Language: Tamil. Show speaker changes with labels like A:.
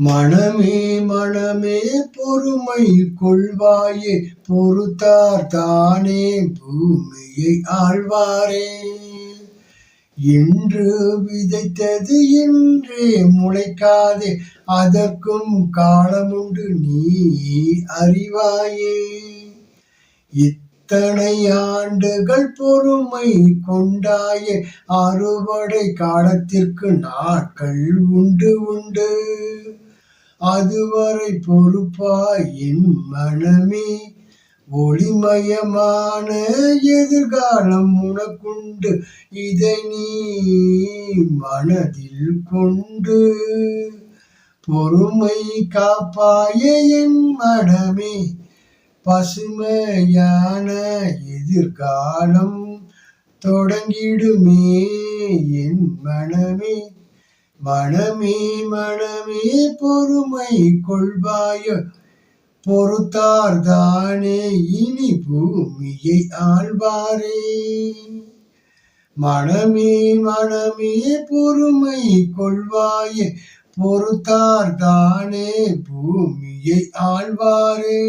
A: மனமே மனமே பொறுமை கொள்வாயே பொறுத்தார் தானே பூமியை ஆழ்வாரே. என்று விதைத்தது என்றே முளைக்காதே அதற்கும் காலமுண்டு நீ அறிவாயே. இத்தனை ஆண்டுகள் பொறுமை கொண்டாயே அறுவடை காலத்திற்கு நாட்கள் உண்டு உண்டு. அதுவரை பொறுப்பாய் என் மனமே ஒளிமயமான எதிர்காலம் உனக்குண்டு. இதை நீ மனதில் கொண்டு பொறுமை காப்பாய என் மனமே. பசுமையான எதிர்காலம் தொடங்கிடுமே என் மனமே. மனமே மனமே பொறுமை கொள்வாய? பொறுத்தார் தானே இனி பூமியை ஆழ்வாரே மனமே மனமே பொறுமை கொள்வாய? பொறுத்தார் தானே பூமியை ஆழ்வாரே